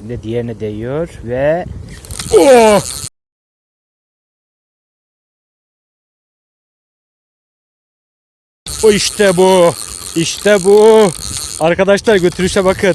Şimdi diğerine değiyor ve Oh! İşte bu. İşte bu. Arkadaşlar götürüşe bakın.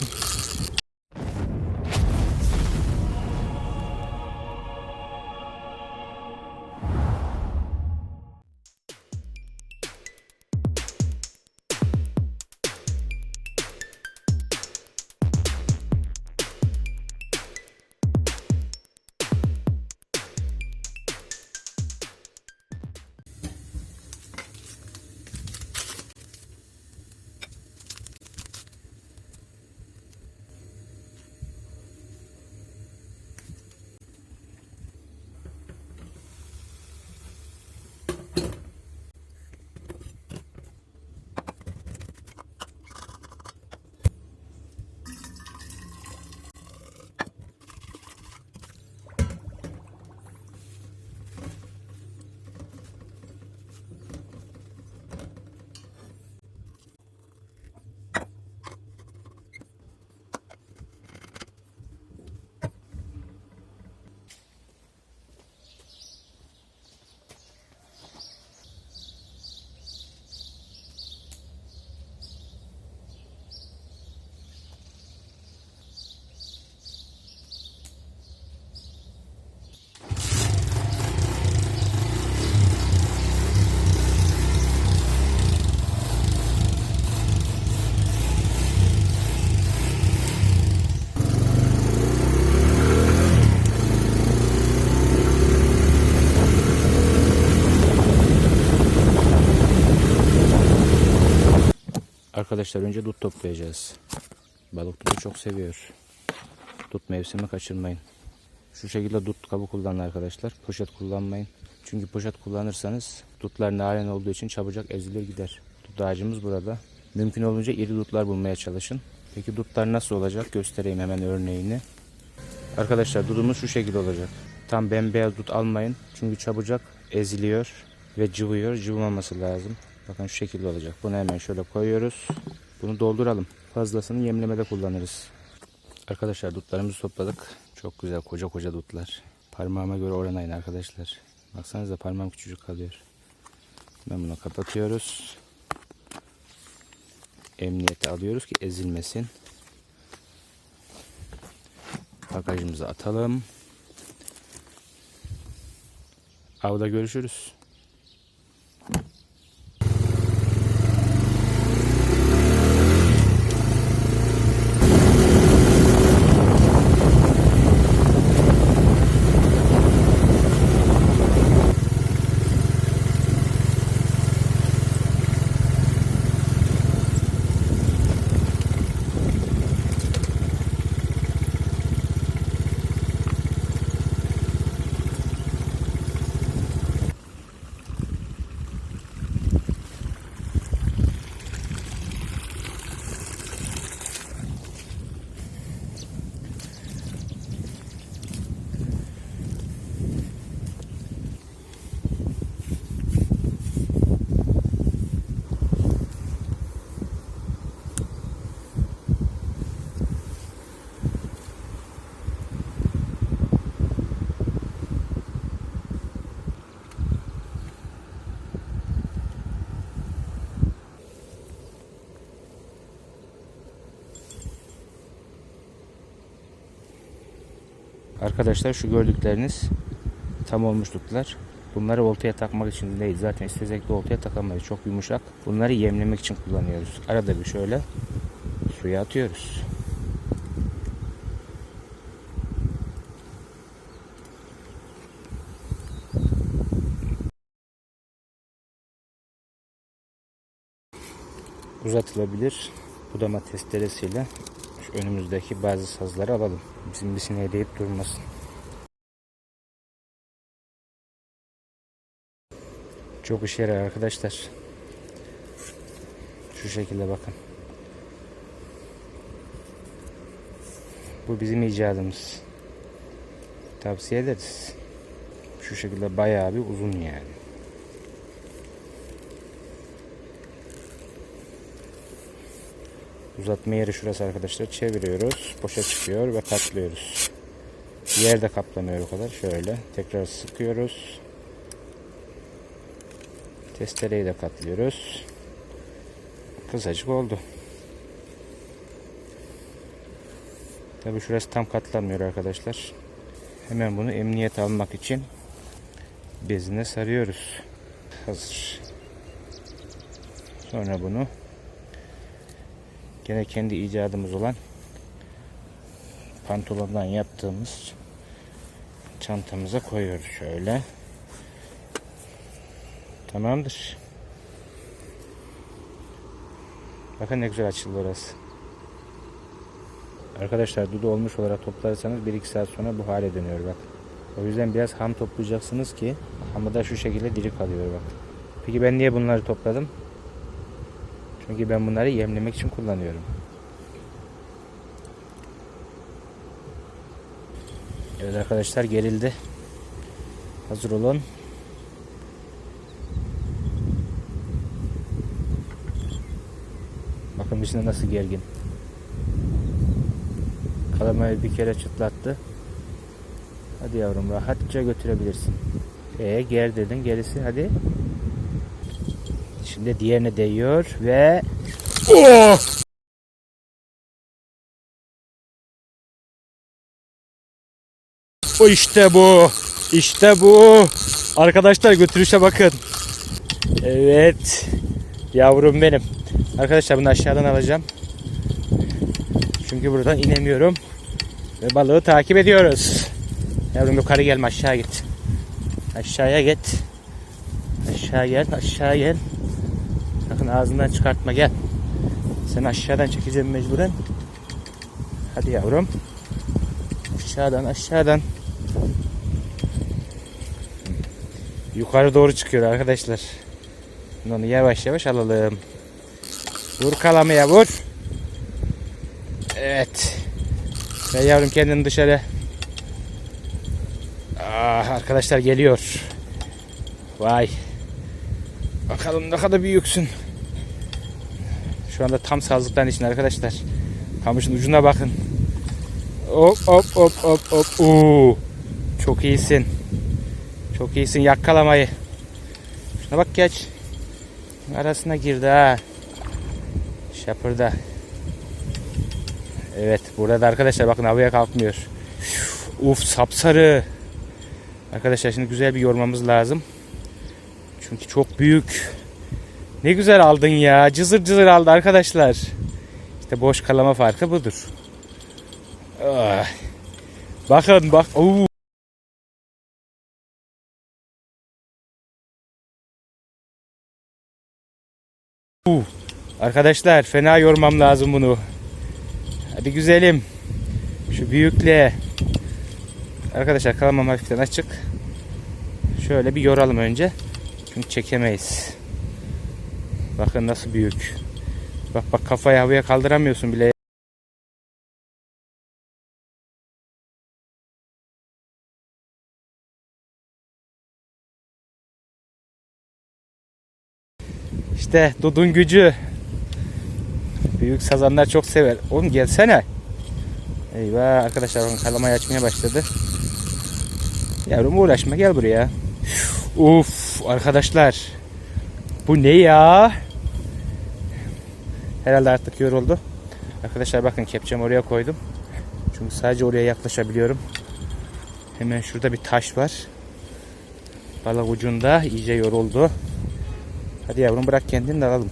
Arkadaşlar önce dut toplayacağız. Balık dutu çok seviyor. Dut mevsimi kaçırmayın. Şu şekilde dut kabı kullanın arkadaşlar. Poşet kullanmayın. Çünkü poşet kullanırsanız dutlar narin olduğu için çabucak ezilir gider. Dut ağacımız burada. Mümkün olunca iri dutlar bulmaya çalışın. Peki dutlar nasıl olacak göstereyim hemen örneğini. Arkadaşlar dudumuz şu şekilde olacak. Tam bembeyaz dut almayın. Çünkü çabucak eziliyor ve cıvıyor. Cıvımaması lazım. Bakın şu şekilde olacak. Bunu hemen şöyle koyuyoruz. Bunu dolduralım. Fazlasını yemlemede kullanırız. Arkadaşlar dutlarımızı topladık. Çok güzel koca koca dutlar. Parmağıma göre oranayın arkadaşlar. Baksanıza parmağım küçücük kalıyor. Ben bunu kapatıyoruz. Emniyete alıyoruz ki ezilmesin. Bagajımıza atalım. Avda görüşürüz. Arkadaşlar şu gördükleriniz tam olmuş dutlar. Bunları oltaya takmak için değil. Zaten istesek de oltaya takamayız. Çok yumuşak. Bunları yemlemek için kullanıyoruz. Arada bir şöyle suya atıyoruz. Uzatılabilir budama testeresiyle önümüzdeki bazı sazları alalım. Bizim bir sinirleyip durmasın. Çok işe yarar arkadaşlar. Şu şekilde bakın. Bu bizim icadımız. Tavsiye ederiz. Şu şekilde bayağı bir uzun yani. Uzatma yeri şurası arkadaşlar. Çeviriyoruz. Boşa çıkıyor ve katlıyoruz. Yerde kaplamıyor o kadar. Şöyle. Tekrar sıkıyoruz. Testereyi de katlıyoruz. Kısacık oldu. Tabi şurası tam katlanmıyor arkadaşlar. Hemen bunu emniyet almak için bezine sarıyoruz. Hazır. Sonra bunu gene kendi icadımız olan pantolondan yaptığımız çantamıza koyuyoruz şöyle. Tamamdır. Bakın ne güzel açıldı orası. Arkadaşlar dudu olmuş olarak toplarsanız 1-2 saat sonra bu hale dönüyor bak. O yüzden biraz ham toplayacaksınız ki hamı da şu şekilde diri kalıyor bak. Peki ben niye bunları topladım? Çünkü ben bunları yemlemek için kullanıyorum. Evet arkadaşlar gerildi. Hazır olun. Bakın bizimle nasıl gergin. Kalamayı bir kere çıtlattı. Hadi yavrum rahatça götürebilirsin. E ger dedin gerisi hadi. Şimdi diğerine değiyor ve Oh! İşte bu. İşte bu. Arkadaşlar götürüşe bakın. Evet. Yavrum benim. Arkadaşlar bunu aşağıdan alacağım. Çünkü buradan inemiyorum. Ve balığı takip ediyoruz. Yavrum yukarı gelme aşağı git. Aşağıya git. Aşağı gel aşağı gel. Sakın ağzından çıkartma gel. Seni aşağıdan çekeceğim mecburen. Hadi yavrum. Aşağıdan aşağıdan. Yukarı doğru çıkıyor arkadaşlar. Onu yavaş yavaş alalım. Vur kalamaya vur. Evet. Ve yavrum kendini dışarı. Ah, arkadaşlar geliyor. Vay. Bakalım ne kadar büyüksün. Şu anda tam sazlıkların için arkadaşlar. Kamışın ucuna bakın. Hop hop hop hop hop. Oo. Çok iyisin. Çok iyisin yakalamayı. Şuna bak geç. Arasına girdi ha. Şapırda. Evet burada da arkadaşlar bakın havaya kalkmıyor. Uf sapsarı. Arkadaşlar şimdi güzel bir yormamız lazım. Çünkü çok büyük. Ne güzel aldın ya. Cızır cızır aldı arkadaşlar. İşte boş kalama farkı budur. Ah. Bakın bak. Oo. Arkadaşlar fena yormam lazım bunu. Hadi güzelim. Şu büyükle. Arkadaşlar kalamam hafiften açık. Şöyle bir yoralım önce. Çünkü çekemeyiz. Bakın nasıl büyük. Bak bak kafayı havaya kaldıramıyorsun bile. İşte Dudun gücü. Büyük sazanlar çok sever. Oğlum gelsene. Eyvah arkadaşlar bakın kalamayı açmaya başladı. Yavrum uğraşma gel buraya. Uf arkadaşlar. Bu ne ya? Herhalde artık yoruldu. Arkadaşlar bakın kepçemi oraya koydum. Çünkü sadece oraya yaklaşabiliyorum. Hemen şurada bir taş var. Balık ucunda iyice yoruldu. Hadi yavrum bırak kendini de alalım.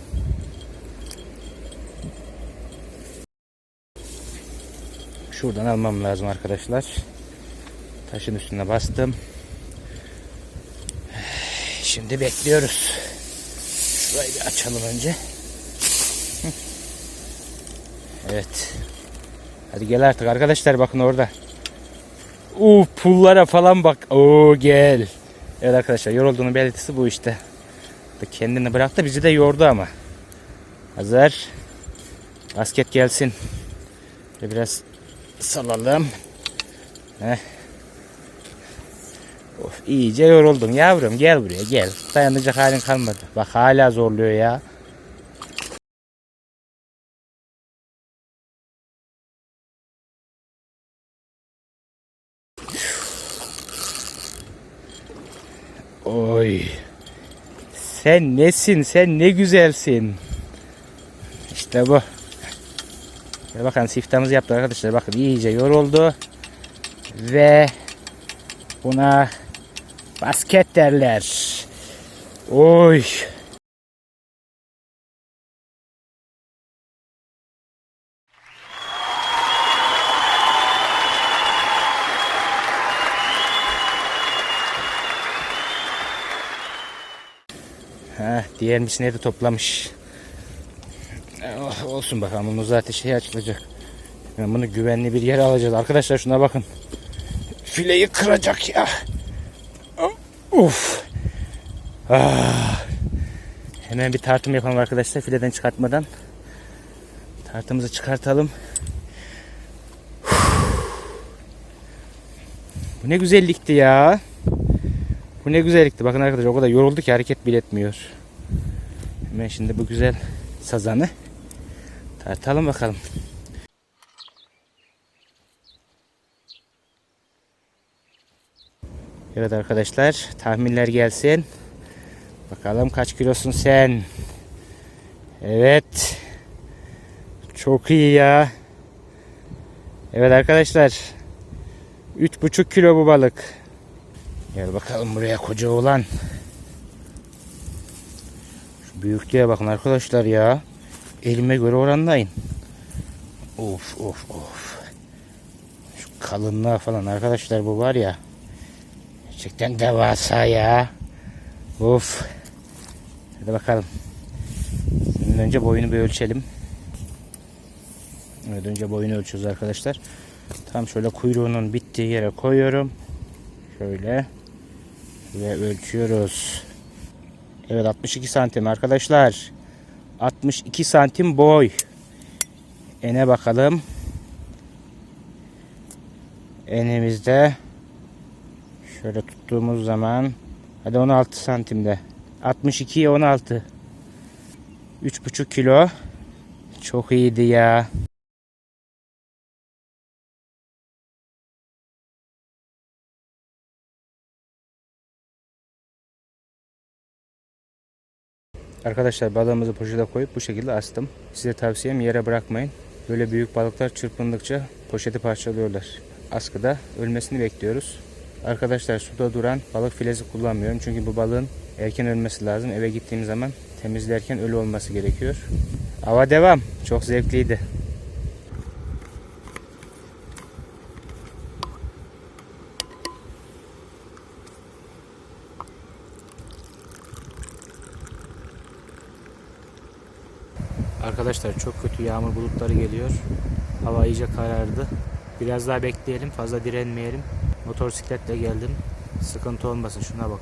Şuradan almam lazım arkadaşlar. Taşın üstüne bastım. Şimdi bekliyoruz. Şurayı bir açalım önce. Evet. Hadi gel artık arkadaşlar bakın orada. Uu pullara falan bak. Oo gel. Evet arkadaşlar yorulduğunun belirtisi bu işte. Kendini bıraktı bizi de yordu ama. Hazır. Basket gelsin. Biraz salalım. Heh. Of iyice yoruldun yavrum gel buraya gel. Dayanacak halin kalmadı. Bak hala zorluyor ya. Oy. Sen nesin? Sen ne güzelsin. İşte bu. Ve bakın siftahımızı yaptık arkadaşlar. Bakın iyice yoruldu. Ve buna basket derler. Oy. Ha, diğer misine de toplamış. Oh, olsun bakalım bunu zaten şey açılacak. Ben bunu güvenli bir yere alacağız. Arkadaşlar şuna bakın. Fileyi kıracak ya. Uf. Ah. Hemen bir tartım yapalım arkadaşlar fileden çıkartmadan. Tartımızı çıkartalım. Bu ne güzellikti ya. Bu ne güzellikti. Bakın arkadaşlar o kadar yoruldu ki hareket bile etmiyor. Hemen şimdi bu güzel sazanı tartalım bakalım. Evet arkadaşlar tahminler gelsin. Bakalım kaç kilosun sen? Evet. Çok iyi ya. Evet arkadaşlar. 3,5 kilo bu balık. Gel bakalım buraya koca oğlan. Büyüklüğe bakın arkadaşlar ya. Elime göre oranlayın. Of of of. Şu kalınlığa falan arkadaşlar bu var ya. Gerçekten devasa ya. Of. Hadi bakalım. Şimdi önce boyunu bir ölçelim. Evet önce boyunu ölçüyoruz arkadaşlar. Tam şöyle kuyruğunun bittiği yere koyuyorum. Şöyle. Ve ölçüyoruz. Evet 62 santim arkadaşlar. 62 santim boy. Ene bakalım. Enimizde şöyle tuttuğumuz zaman hadi 16 santimde. 62'ye 16. 3,5 kilo. Çok iyiydi ya. Arkadaşlar balığımızı poşete koyup bu şekilde astım. Size tavsiyem yere bırakmayın. Böyle büyük balıklar çırpındıkça poşeti parçalıyorlar. Askıda ölmesini bekliyoruz. Arkadaşlar suda duran balık filesi kullanmıyorum. Çünkü bu balığın erken ölmesi lazım. Eve gittiğim zaman temizlerken ölü olması gerekiyor. Hava devam. Çok zevkliydi. Arkadaşlar çok kötü yağmur bulutları geliyor. Hava iyice karardı. Biraz daha bekleyelim. Fazla direnmeyelim. Motosikletle geldim. Sıkıntı olmasın. Şuna bak.